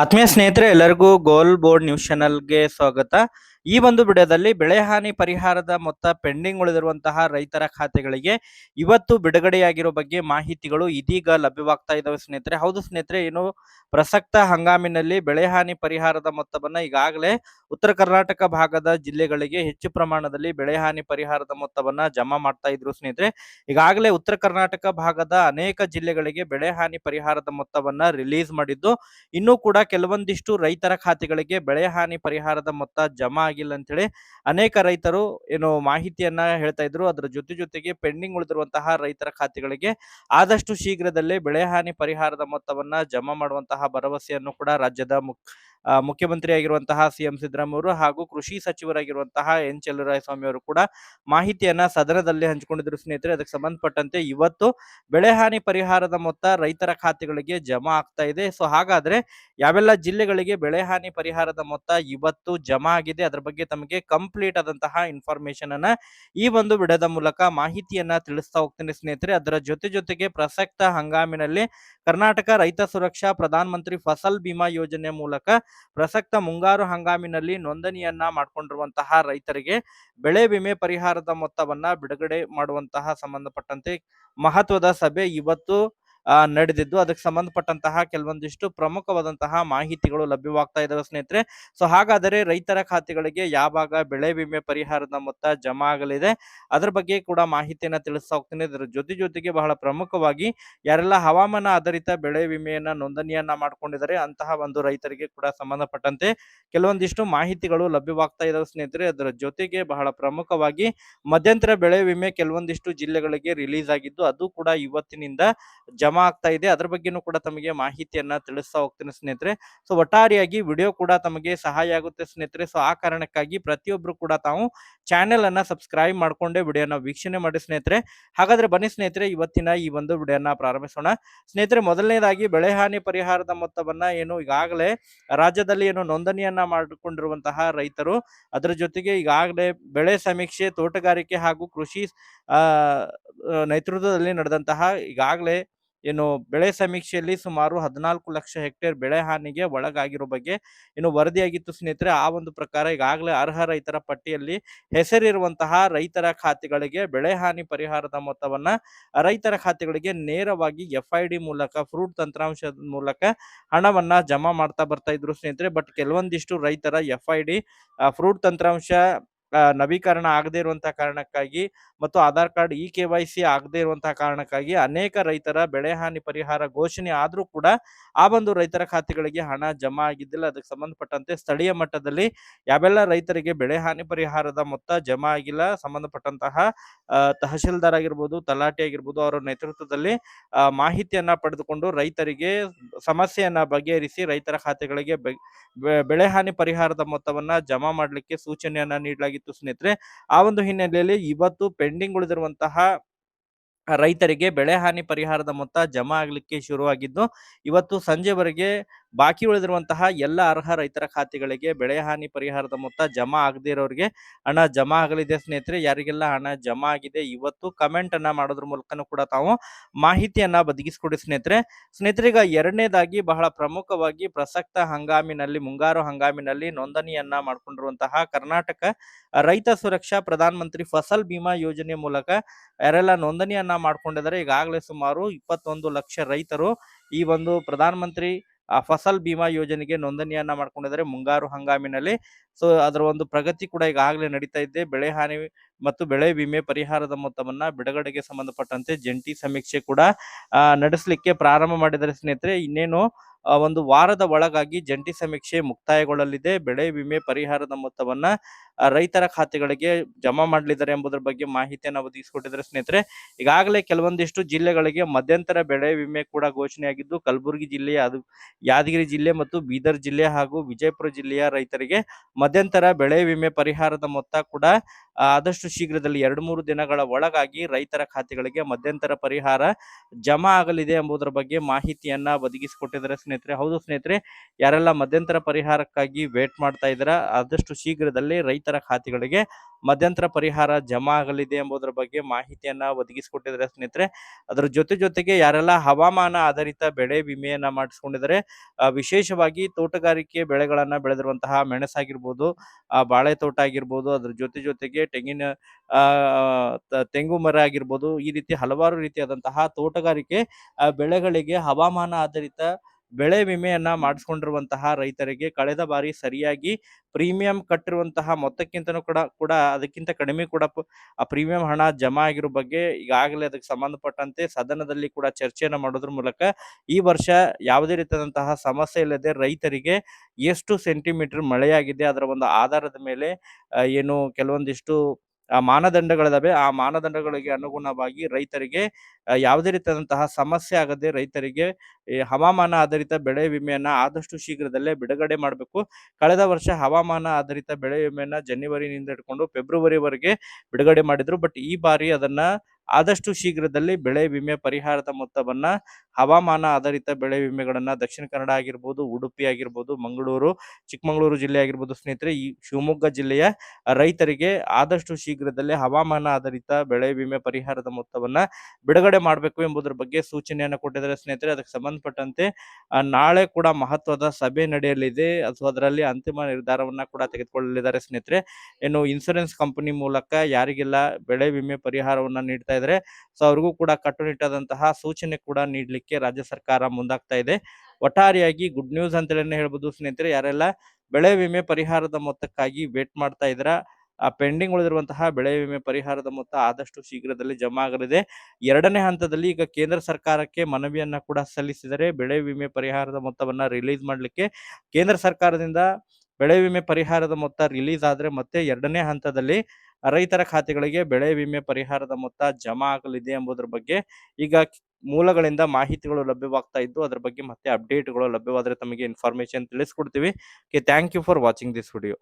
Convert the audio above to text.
ಆತ್ಮೀಯ ಸ್ನೇಹಿತರೆ ಎಲ್ಲರಿಗೂ ಗೋಲ್ ಬೋರ್ಡ್ ನ್ಯೂಸ್ ಚಾನಲ್ಗೆ ಸ್ವಾಗತ. ಈ ಒಂದು ವಿಡಿಯೋದಲ್ಲಿ ಬೆಳೆ ಹಾನಿ ಪರಿಹಾರದ ಮೊತ್ತ ಪೆಂಡಿಂಗ್ ಉಳಿದಿರುವಂತಹ ರೈತರ ಖಾತೆಗಳಿಗೆ ಇವತ್ತು ಬಿಡುಗಡೆಯಾಗಿರೋ ಬಗ್ಗೆ ಮಾಹಿತಿಗಳು ಇದೀಗ ಲಭ್ಯವಾಗ್ತಾ ಇದಾವೆ ಸ್ನೇಹಿತರೆ. ಹೌದು ಸ್ನೇಹಿತರೆ, ಏನು ಪ್ರಸಕ್ತ ಹಂಗಾಮಿನಲ್ಲಿ ಬೆಳೆ ಹಾನಿ ಪರಿಹಾರದ ಮೊತ್ತವನ್ನ ಈಗಾಗಲೇ ಉತ್ತರ ಕರ್ನಾಟಕ ಭಾಗದ ಜಿಲ್ಲೆಗಳಿಗೆ ಹೆಚ್ಚು ಪ್ರಮಾಣದಲ್ಲಿ ಬೆಳೆ ಹಾನಿ ಪರಿಹಾರದ ಮೊತ್ತವನ್ನ ಜಮಾ ಮಾಡ್ತಾ ಇದ್ರು ಸ್ನೇಹಿತರೆ. ಈಗಾಗಲೇ ಉತ್ತರ ಕರ್ನಾಟಕ ಭಾಗದ ಅನೇಕ ಜಿಲ್ಲೆಗಳಿಗೆ ಬೆಳೆ ಹಾನಿ ಪರಿಹಾರದ ಮೊತ್ತವನ್ನ ರಿಲೀಸ್ ಮಾಡಿದ್ದು, ಇನ್ನೂ ಕೂಡ ಕೆಲವೊಂದಿಷ್ಟು ರೈತರ ಖಾತೆಗಳಿಗೆ ಬೆಳೆ ಹಾನಿ ಪರಿಹಾರದ ಮೊತ್ತ ಜಮಾ ಆಗಿಲ್ಲ ಅಂತೇಳಿ ಅನೇಕ ರೈತರು ಏನು ಮಾಹಿತಿಯನ್ನ ಹೇಳ್ತಾ ಇದ್ರು. ಅದರ ಜೊತೆ ಜೊತೆಗೆ ಪೆಂಡಿಂಗ್ ಉಳಿದಿರುವಂತಹ ರೈತರ ಖಾತೆಗಳಿಗೆ ಆದಷ್ಟು ಶೀಘ್ರದಲ್ಲೇ ಬೆಳೆ ಹಾನಿ ಪರಿಹಾರದ ಮೊತ್ತವನ್ನ ಜಮಾ ಮಾಡುವಂತಹ ಭರವಸೆಯನ್ನು ಕೂಡ ರಾಜ್ಯದ ಮುಖ್ ಆ, ಮುಖ್ಯಮಂತ್ರಿ ಆಗಿರುವಂತಹ ಸಿ ಎಂ ಸಿದ್ದರಾಮಯ್ಯ ಹಾಗೂ ಕೃಷಿ ಸಚಿವರಾಗಿರುವಂತಹ ಎನ್ ಸ್ವಾಮಿ ಅವರು ಕೂಡ ಮಾಹಿತಿಯನ್ನ ಸದನದಲ್ಲಿ ಹಂಚಿಕೊಂಡಿದ್ರು. ಸ್ನೇಹಿತರೆ ಅದಕ್ಕೆ ಸಂಬಂಧಪಟ್ಟಂತೆ ಇವತ್ತು ಬೆಳೆ ಹಾನಿ ಪರಿಹಾರದ ಮೊತ್ತ ರೈತರ ಖಾತೆಗಳಿಗೆ ಜಮಾ ಆಗ್ತಾ ಇದೆ. ಸೊ ಹಾಗಾದ್ರೆ ಯಾವೆಲ್ಲ ಜಿಲ್ಲೆಗಳಿಗೆ ಬೆಳೆ ಹಾನಿ ಪರಿಹಾರದ ಮೊತ್ತ ಇವತ್ತು ಜಮಾ ಆಗಿದೆ ಅದರ ಬಗ್ಗೆ ತಮಗೆ ಕಂಪ್ಲೀಟ್ ಆದಂತಹ ಇನ್ಫಾರ್ಮೇಶನ್ ಅನ್ನ ಈ ಒಂದು ವಿಡದ ಮೂಲಕ ಮಾಹಿತಿಯನ್ನ ತಿಳಿಸ್ತಾ ಹೋಗ್ತೇನೆ ಸ್ನೇಹಿತರೆ. ಅದರ ಜೊತೆ ಜೊತೆಗೆ ಪ್ರಸಕ್ತ ಹಂಗಾಮಿನಲ್ಲಿ ಕರ್ನಾಟಕ ರೈತ ಸುರಕ್ಷಾ ಪ್ರಧಾನ ಮಂತ್ರಿ ಫಸಲ್ ಬಿಮಾ ಯೋಜನೆ ಮೂಲಕ ಪ್ರಸಕ್ತ ಮುಂಗಾರು ಹಂಗಾಮಿನಲ್ಲಿ ನೋಂದಣಿಯನ್ನ ಮಾಡಿಕೊಂಡಿರುವಂತಹ ರೈತರಿಗೆ ಬೆಳೆ ವಿಮೆ ಪರಿಹಾರದ ಮೊತ್ತವನ್ನ ಬಿಡುಗಡೆ ಮಾಡುವಂತಹ ಸಂಬಂಧಪಟ್ಟಂತೆ ಮಹತ್ವದ ಸಭೆ ಇವತ್ತು ನಡೆದಿದ್ದು. ಅದಕ್ಕೆ ಸಂಬಂಧಪಟ್ಟಂತಹ ಕೆಲವೊಂದಿಷ್ಟು ಪ್ರಮುಖವಾದಂತಹ ಮಾಹಿತಿಗಳು ಲಭ್ಯವಾಗ್ತಾ ಇದಾವೆ ಸ್ನೇಹಿತರೆ. ಸೊ ಹಾಗಾದರೆ ರೈತರ ಖಾತೆಗಳಿಗೆ ಯಾವಾಗ ಬೆಳೆ ವಿಮೆ ಪರಿಹಾರದ ಮೊತ್ತ ಜಮಾ ಆಗಲಿದೆ? ಅದರ ಬಗ್ಗೆ ಕೂಡ ಮಾಹಿತಿಯನ್ನ ತಿಳಿಸ್ತಾ ಹೋಗ್ತೀನಿ. ಅದರ ಜೊತೆ ಜೊತೆಗೆ ಬಹಳ ಪ್ರಮುಖವಾಗಿ ಯಾರೆಲ್ಲ ಹವಾಮಾನ ಆಧಾರಿತ ಬೆಳೆ ವಿಮೆಯನ್ನ ನೋಂದಣಿಯನ್ನ ಮಾಡ್ಕೊಂಡಿದ್ದಾರೆ, ಅಂತಹ ಒಂದು ರೈತರಿಗೆ ಕೂಡ ಸಂಬಂಧಪಟ್ಟಂತೆ ಕೆಲವೊಂದಿಷ್ಟು ಮಾಹಿತಿಗಳು ಲಭ್ಯವಾಗ್ತಾ ಇದಾವೆ ಸ್ನೇಹಿತರೆ. ಅದರ ಜೊತೆಗೆ ಬಹಳ ಪ್ರಮುಖವಾಗಿ ಮಧ್ಯಂತರ ಬೆಳೆ ವಿಮೆ ಕೆಲವೊಂದಿಷ್ಟು ಜಿಲ್ಲೆಗಳಿಗೆ ರಿಲೀಸ್ ಆಗಿದ್ದು, ಅದು ಕೂಡ ಇವತ್ತಿನಿಂದ ಜಮಾ ಆಗ್ತಾ ಇದೆ. ಅದ್ರ ಬಗ್ಗೆನೂ ಕೂಡ ತಮಗೆ ಮಾಹಿತಿಯನ್ನ ತಿಳಿಸ್ತಾ ಹೋಗ್ತೇನೆ ಸ್ನೇಹಿತರೆ. ಸೊ ಒಟ್ಟಾರೆಯಾಗಿ ವಿಡಿಯೋ ಕೂಡ ತಮಗೆ ಸಹಾಯ ಆಗುತ್ತೆ ಸ್ನೇಹಿತರೆ. ಸೊ ಆ ಕಾರಣಕ್ಕಾಗಿ ಪ್ರತಿಯೊಬ್ರು ಕೂಡ ತಾವು ಚಾನೆಲ್ ಅನ್ನ ಸಬ್ಸ್ಕ್ರೈಬ್ ಮಾಡ್ಕೊಂಡೆ ವಿಡಿಯೋನ ವೀಕ್ಷಣೆ ಮಾಡಿ ಸ್ನೇಹಿತರೆ. ಹಾಗಾದ್ರೆ ಬನ್ನಿ ಸ್ನೇಹಿತರೆ, ಇವತ್ತಿನ ಈ ಒಂದು ವಿಡಿಯೋನ ಪ್ರಾರಂಭಿಸೋಣ. ಸ್ನೇಹಿತರೆ, ಮೊದಲನೇದಾಗಿ ಬೆಳೆ ಹಾನಿ ಪರಿಹಾರದ ಮೊತ್ತವನ್ನ ಏನು ಈಗಾಗಲೇ ರಾಜ್ಯದಲ್ಲಿ ಏನು ನೋಂದಣಿಯನ್ನ ಮಾಡಿಕೊಂಡಿರುವಂತಹ ರೈತರು, ಅದರ ಜೊತೆಗೆ ಈಗಾಗಲೇ ಬೆಳೆ ಸಮೀಕ್ಷೆ, ತೋಟಗಾರಿಕೆ ಹಾಗೂ ಕೃಷಿ ನೇತೃತ್ವದಲ್ಲಿ ನಡೆದಂತಹ ಈಗಾಗಲೇ ಏನು ಬೆಳೆ ಸಮೀಕ್ಷೆಯಲ್ಲಿ ಸುಮಾರು ಹದಿನಾಲ್ಕು ಲಕ್ಷ ಹೆಕ್ಟೇರ್ ಬೆಳೆ ಹಾನಿಗೆ ಒಳಗಾಗಿರೋ ಬಗ್ಗೆ ಏನು ವರದಿಯಾಗಿತ್ತು ಸ್ನೇಹಿತರೆ, ಆ ಒಂದು ಪ್ರಕಾರ ಈಗಾಗಲೇ ಅರ್ಹ ರೈತರ ಪಟ್ಟಿಯಲ್ಲಿ ಹೆಸರಿರುವಂತಹ ರೈತರ ಖಾತೆಗಳಿಗೆ ಬೆಳೆ ಹಾನಿ ಪರಿಹಾರದ ಮೊತ್ತವನ್ನ ರೈತರ ಖಾತೆಗಳಿಗೆ ನೇರವಾಗಿ ಎಫ್ ಐ ಡಿ ಮೂಲಕ, ಫ್ರೂಟ್ ತಂತ್ರಾಂಶದ ಮೂಲಕ ಹಣವನ್ನ ಜಮಾ ಮಾಡ್ತಾ ಬರ್ತಾ ಇದ್ರು ಸ್ನೇಹಿತರೆ. ಬಟ್ ಕೆಲವೊಂದಿಷ್ಟು ರೈತರ ಎಫ್ ಐ ಡಿ ಫ್ರೂಟ್ ತಂತ್ರಾಂಶ ನವೀಕರಣ ಆಗದೇ ಇರುವಂತಹ ಕಾರಣಕ್ಕಾಗಿ ಮತ್ತು Aadhaar card E K Y C ಆಗದೇ ಇರುವಂತಹ ಕಾರಣಕ್ಕಾಗಿ ಅನೇಕ ರೈತರ ಬೆಳೆ ಹಾನಿ ಪರಿಹಾರ ಘೋಷಣೆ ಆದ್ರೂ ಕೂಡ ಆ ಒಂದು ರೈತರ ಖಾತೆಗಳಿಗೆ ಹಣ ಜಮಾ ಆಗಿದ್ದಿಲ್ಲ. ಅದಕ್ಕೆ ಸಂಬಂಧಪಟ್ಟಂತೆ ಸ್ಥಳೀಯ ಮಟ್ಟದಲ್ಲಿ ಯಾವೆಲ್ಲ ರೈತರಿಗೆ ಬೆಳೆ ಹಾನಿ ಪರಿಹಾರದ ಮೊತ್ತ ಜಮಾ ಆಗಿಲ್ಲ, ಸಂಬಂಧಪಟ್ಟಂತಹ ತಹಶೀಲ್ದಾರ್ ಆಗಿರ್ಬೋದು, ತಲಾಟಿ ಆಗಿರ್ಬೋದು, ಅವರ ನೇತೃತ್ವದಲ್ಲಿ ಮಾಹಿತಿಯನ್ನ ಪಡೆದುಕೊಂಡು ರೈತರಿಗೆ ಸಮಸ್ಯೆಯನ್ನ ಬಗೆಹರಿಸಿ ರೈತರ ಖಾತೆಗಳಿಗೆ ಬೆಳೆ ಹಾನಿ ಪರಿಹಾರದ ಮೊತ್ತವನ್ನ ಜಮಾ ಮಾಡಲಿಕ್ಕೆ ಸೂಚನೆಯನ್ನ ನೀಡಲಾಗಿತ್ತು ಸ್ನೇಹಿತರೆ. ಆ ಒಂದು ಹಿನ್ನೆಲೆಯಲ್ಲಿ ಇವತ್ತು ಪೆಂಡಿಂಗ್ ಉಳಿದಿರುವಂತಹ ರೈತರಿಗೆ ಬೆಳೆ ಹಾನಿ ಪರಿಹಾರದ ಮೊತ್ತ ಜಮಾ ಆಗಲಿಕ್ಕೆ ಶುರುವಾಗಿದ್ದು, ಇವತ್ತು ಸಂಜೆವರೆಗೆ ಬಾಕಿ ಉಳಿದಿರುವಂತಹ ಎಲ್ಲ ಅರ್ಹ ರೈತರ ಖಾತೆಗಳಿಗೆ ಬೆಳೆ ಹಾನಿ ಪರಿಹಾರದ ಮೊತ್ತ ಜಮಾ ಆಗದೇ ಇರೋರಿಗೆ ಹಣ ಜಮಾ ಆಗಲಿದೆ ಸ್ನೇಹಿತರೆ. ಯಾರಿಗೆಲ್ಲ ಹಣ ಜಮಾ ಆಗಿದೆ ಇವತ್ತು ಕಮೆಂಟ್ ಅನ್ನ ಮಾಡೋದ್ರ ಮೂಲಕನೂ ಕೂಡ ತಾವು ಮಾಹಿತಿಯನ್ನ ಬದಗಿಸ್ಕೊಡಿ ಸ್ನೇಹಿತರೆ. ಸ್ನೇಹಿತರೆ ಎರಡನೇದಾಗಿ ಬಹಳ ಪ್ರಮುಖವಾಗಿ ಪ್ರಸಕ್ತ ಹಂಗಾಮಿನಲ್ಲಿ, ಮುಂಗಾರು ಹಂಗಾಮಿನಲ್ಲಿ ನೋಂದಣಿಯನ್ನ ಮಾಡಿಕೊಂಡಿರುವಂತಹ ಕರ್ನಾಟಕ ರೈತ ಸುರಕ್ಷಾ ಪ್ರಧಾನ ಮಂತ್ರಿ ಫಸಲ್ ಬಿಮಾ ಯೋಜನೆ ಮೂಲಕ ಯಾರೆಲ್ಲ ನೋಂದಣಿಯನ್ನ ಮಾಡ್ಕೊಂಡಿದ್ದಾರೆ, ಈಗಾಗಲೇ ಸುಮಾರು ಇಪ್ಪತ್ತೊಂದು ಲಕ್ಷ ರೈತರು ಈ ಒಂದು ಪ್ರಧಾನ ಮಂತ್ರಿ ಆ, ಫಸಲ್ ಬಿಮಾ ಯೋಜನೆಗೆ ನೋಂದಣಿಯನ್ನ ಮಾಡ್ಕೊಂಡಿದ್ದಾರೆ ಮುಂಗಾರು ಹಂಗಾಮಿನಲ್ಲಿ. ಸೊ ಅದರ ಒಂದು ಪ್ರಗತಿ ಕೂಡ ಈಗಾಗಲೇ ನಡೀತಾ ಇದೆ. ಬೆಳೆ ಹಾನಿ ಮತ್ತು ಬೆಳೆ ವಿಮೆ ಪರಿಹಾರದ ಮೊತ್ತವನ್ನ ಬಿಡುಗಡೆಗೆ ಸಂಬಂಧಪಟ್ಟಂತೆ ಜಂಟಿ ಸಮೀಕ್ಷೆ ಕೂಡ ನಡೆಸಲಿಕ್ಕೆ ಪ್ರಾರಂಭ ಮಾಡಿದರೆ ಸ್ನೇಹಿತರೆ. ಇನ್ನೇನು ಒಂದು ವಾರದ ಒಳಗಾಗಿ ಜಂಟಿ ಸಮೀಕ್ಷೆ ಮುಕ್ತಾಯಗೊಳ್ಳಲಿದೆ. ಬೆಳೆ ವಿಮೆ ಪರಿಹಾರದ ಮೊತ್ತವನ್ನ ರೈತರ ಖಾತೆಗಳಿಗೆ ಜಮಾ ಮಾಡಲಿದ್ದಾರೆ ಎಂಬುದರ ಬಗ್ಗೆ ಮಾಹಿತಿಯನ್ನು ಒದಗಿಸಿಕೊಟ್ಟಿದ್ದಾರೆ ಸ್ನೇಹಿತರೆ. ಈಗಾಗಲೇ ಕೆಲವೊಂದಿಷ್ಟು ಜಿಲ್ಲೆಗಳಿಗೆ ಮಧ್ಯಂತರ ಬೆಳೆ ವಿಮೆ ಕೂಡ ಘೋಷಣೆಯಾಗಿದ್ದು, ಕಲಬುರಗಿ ಜಿಲ್ಲೆಯ ಯಾದಗಿರಿ ಜಿಲ್ಲೆ ಮತ್ತು ಬೀದರ್ ಜಿಲ್ಲೆ ಹಾಗೂ ವಿಜಯಪುರ ಜಿಲ್ಲೆಯ ರೈತರಿಗೆ ಮಧ್ಯಂತರ ಬೆಳೆ ವಿಮೆ ಪರಿಹಾರದ ಮೊತ್ತ ಕೂಡ ಆದಷ್ಟು ಶೀಘ್ರದಲ್ಲಿ ಎರಡು ಮೂರು ದಿನಗಳ ಒಳಗಾಗಿ ರೈತರ ಖಾತೆಗಳಿಗೆ ಮಧ್ಯಂತರ ಪರಿಹಾರ ಜಮಾ ಆಗಲಿದೆ ಎಂಬುದರ ಬಗ್ಗೆ ಮಾಹಿತಿಯನ್ನ ಒದಗಿಸಿಕೊಟ್ಟಿದ್ದಾರೆ ಸ್ನೇಹಿತರೆ. ಹೌದು ಸ್ನೇಹಿತರೆ, ಯಾರೆಲ್ಲ ಮಧ್ಯಂತರ ಪರಿಹಾರಕ್ಕಾಗಿ ವೇಟ್ ಮಾಡ್ತಾ ಇದ್ದೀರಾ, ಆದಷ್ಟು ಶೀಘ್ರದಲ್ಲೇ ರೈತರ ಖಾತೆಗಳಿಗೆ ಮಧ್ಯಂತರ ಪರಿಹಾರ ಜಮಾ ಆಗಲಿದೆ ಎಂಬುದರ ಬಗ್ಗೆ ಮಾಹಿತಿಯನ್ನ ಒದಗಿಸಿಕೊಟ್ಟಿದ್ದಾರೆ ಸ್ನೇಹಿತರೆ. ಅದರ ಜೊತೆ ಜೊತೆಗೆ ಯಾರೆಲ್ಲ ಹವಾಮಾನ ಆಧಾರಿತ ಬೆಳೆ ವಿಮೆಯನ್ನ ಮಾಡಿಸ್ಕೊಂಡಿದ್ದಾರೆ ವಿಶೇಷವಾಗಿ ತೋಟಗಾರಿಕೆ ಬೆಳೆಗಳನ್ನ ಬೆಳೆದಿರುವಂತಹ ಮೆಣಸಾಗಿರ್ಬೋದು ಬಾಳೆ ತೋಟ ಆಗಿರ್ಬೋದು, ಅದ್ರ ಜೊತೆ ಜೊತೆಗೆ ತೆಂಗಿನ ತೆಂಗು ಮರ ಆಗಿರ್ಬೋದು, ಈ ರೀತಿ ಹಲವಾರು ರೀತಿಯಾದಂತಹ ತೋಟಗಾರಿಕೆ ಬೆಳೆಗಳಿಗೆ ಹವಾಮಾನ ಆಧಾರಿತ ಬೆಳೆ ವಿಮೆಯನ್ನ ಮಾಡಿಸ್ಕೊಂಡಿರುವಂತಹ ರೈತರಿಗೆ ಕಳೆದ ಬಾರಿ ಸರಿಯಾಗಿ ಪ್ರೀಮಿಯಂ ಕಟ್ಟಿರುವಂತಹ ಮೊತ್ತಕ್ಕಿಂತನೂ ಕೂಡ ಕೂಡ ಅದಕ್ಕಿಂತ ಕಡಿಮೆ ಕೂಡ ಆ ಪ್ರೀಮಿಯಂ ಹಣ ಜಮಾ ಆಗಿರೋ ಬಗ್ಗೆ ಈಗಾಗಲೇ ಅದಕ್ಕೆ ಸಂಬಂಧಪಟ್ಟಂತೆ ಸದನದಲ್ಲಿ ಕೂಡ ಚರ್ಚೆಯನ್ನು ಮಾಡೋದ್ರ ಮೂಲಕ ಈ ವರ್ಷ ಯಾವುದೇ ರೀತಿಯಾದಂತಹ ಸಮಸ್ಯೆ ಇಲ್ಲದೆ ರೈತರಿಗೆ ಎಷ್ಟು ಸೆಂಟಿಮೀಟರ್ ಮಳೆಯಾಗಿದೆ ಅದರ ಒಂದು ಆಧಾರದ ಮೇಲೆ ಏನು ಕೆಲವೊಂದಿಷ್ಟು ಮಾನದಂಡಗಳಿದಾವೆ. ಆ ಮಾನದಂಡಗಳಿಗೆ ಅನುಗುಣವಾಗಿ ರೈತರಿಗೆ ಯಾವುದೇ ರೀತಿಯಾದಂತಹ ಸಮಸ್ಯೆ ಆಗದೆ ರೈತರಿಗೆ, ಈ ಹವಾಮಾನ ಆಧಾರಿತ ಬೆಳೆ ವಿಮೆಯನ್ನ ಆದಷ್ಟು ಶೀಘ್ರದಲ್ಲೇ ಬಿಡುಗಡೆ ಮಾಡಬೇಕು. ಕಳೆದ ವರ್ಷ ಹವಾಮಾನ ಆಧಾರಿತ ಬೆಳೆ ವಿಮೆಯನ್ನ ಜನವರಿನಿಂದ ಹಿಡ್ಕೊಂಡು ಫೆಬ್ರವರಿವರೆಗೆ ಬಿಡುಗಡೆ ಮಾಡಿದ್ರು. ಬಟ್ ಈ ಬಾರಿ ಅದನ್ನ ಆದಷ್ಟು ಶೀಘ್ರದಲ್ಲಿ ಬೆಳೆ ವಿಮೆ ಪರಿಹಾರದ ಮೊತ್ತವನ್ನ ಹವಾಮಾನ ಆಧಾರಿತ ಬೆಳೆ ವಿಮೆಗಳನ್ನ ದಕ್ಷಿಣ ಕನ್ನಡ ಆಗಿರ್ಬೋದು, ಉಡುಪಿ ಆಗಿರ್ಬೋದು, ಮಂಗಳೂರು, ಚಿಕ್ಕಮಗಳೂರು ಜಿಲ್ಲೆ ಆಗಿರ್ಬೋದು ಸ್ನೇಹಿತರೆ, ಈ ಶಿವಮೊಗ್ಗ ಜಿಲ್ಲೆಯ ರೈತರಿಗೆ ಆದಷ್ಟು ಶೀಘ್ರದಲ್ಲೇ ಹವಾಮಾನ ಆಧಾರಿತ ಬೆಳೆ ವಿಮೆ ಪರಿಹಾರದ ಮೊತ್ತವನ್ನ ಬಿಡುಗಡೆ ಮಾಡಬೇಕು ಎಂಬುದರ ಬಗ್ಗೆ ಸೂಚನೆಯನ್ನು ಕೊಟ್ಟಿದ್ದಾರೆ ಸ್ನೇಹಿತರೆ. ಅದಕ್ಕೆ ಸಂಬಂಧಪಟ್ಟಂತೆ ನಾಳೆ ಕೂಡ ಮಹತ್ವದ ಸಭೆ ನಡೆಯಲಿದೆ. ಅಥವಾ ಅದರಲ್ಲಿ ಅಂತಿಮ ನಿರ್ಧಾರವನ್ನ ಕೂಡ ತೆಗೆದುಕೊಳ್ಳಲಿದ್ದಾರೆ ಸ್ನೇಹಿತರೆ. ಇನ್ನು ಇನ್ಸೂರೆನ್ಸ್ ಕಂಪನಿ ಮೂಲಕ ಯಾರಿಗೆಲ್ಲ ಬೆಳೆ ವಿಮೆ ಪರಿಹಾರವನ್ನ ನೀಡ್ತಾ ಇದ್ದಾರೆ, ಸೊ ಅವ್ರಿಗೂ ಕೂಡ ಕಟ್ಟುನಿಟ್ಟಾದಂತಹ ಸೂಚನೆ ಕೂಡ ನೀಡಲಿಕ್ಕೆ ರಾಜ್ಯ ಸರ್ಕಾರ ಮುಂದಾಗ್ತಾ ಇದೆ. ಒಟ್ಟಾರೆಯಾಗಿ ಗುಡ್ ನ್ಯೂಸ್ ಅಂತೇಳಿ ಹೇಳ್ಬೋದು ಸ್ನೇಹಿತರೆ, ಯಾರೆಲ್ಲ ಬೆಳೆ ವಿಮೆ ಪರಿಹಾರದ ಮೊತ್ತಕ್ಕಾಗಿ ವೇಟ್ ಮಾಡ್ತಾ ಇದ್ರ ಆ ಪೆಂಡಿಂಗ್ ಉಳಿದಿರುವಂತಹ ಬೆಳೆ ವಿಮೆ ಪರಿಹಾರದ ಮೊತ್ತ ಆದಷ್ಟು ಶೀಘ್ರದಲ್ಲಿ ಜಮಾ ಆಗಲಿದೆ. ಎರಡನೇ ಹಂತದಲ್ಲಿ ಈಗ ಕೇಂದ್ರ ಸರ್ಕಾರಕ್ಕೆ ಮನವಿಯನ್ನ ಕೂಡ ಸಲ್ಲಿಸಿದರೆ ಬೆಳೆ ವಿಮೆ ಪರಿಹಾರದ ಮೊತ್ತವನ್ನ ರಿಲೀಸ್ ಮಾಡಲಿಕ್ಕೆ ಕೇಂದ್ರ ಸರ್ಕಾರದಿಂದ ಬೆಳೆ ವಿಮೆ ಪರಿಹಾರದ ಮೊತ್ತ ರಿಲೀಸ್ ಆದ್ರೆ ಮತ್ತೆ ಎರಡನೇ ಹಂತದಲ್ಲಿ ರೈತರ ಖಾತೆಗಳಿಗೆ ಬೆಳೆ ವಿಮೆ ಪರಿಹಾರದ ಮೊತ್ತ ಜಮಾ ಆಗಲಿದೆ ಎಂಬುದರ ಬಗ್ಗೆ ಈಗ ಮೂಲಗಳಿಂದ ಮಾಹಿತಿಗಳು ಲಭ್ಯವಾಗ್ತಾ ಇದ್ದು, ಅದರ ಬಗ್ಗೆ ಮತ್ತೆ ಅಪ್ಡೇಟ್ಗಳು ಲಭ್ಯವಾದರೆ ತಮಗೆ information ತಿಳಿಸ್ಕೊಡ್ತೀವಿ. Thank you for watching this video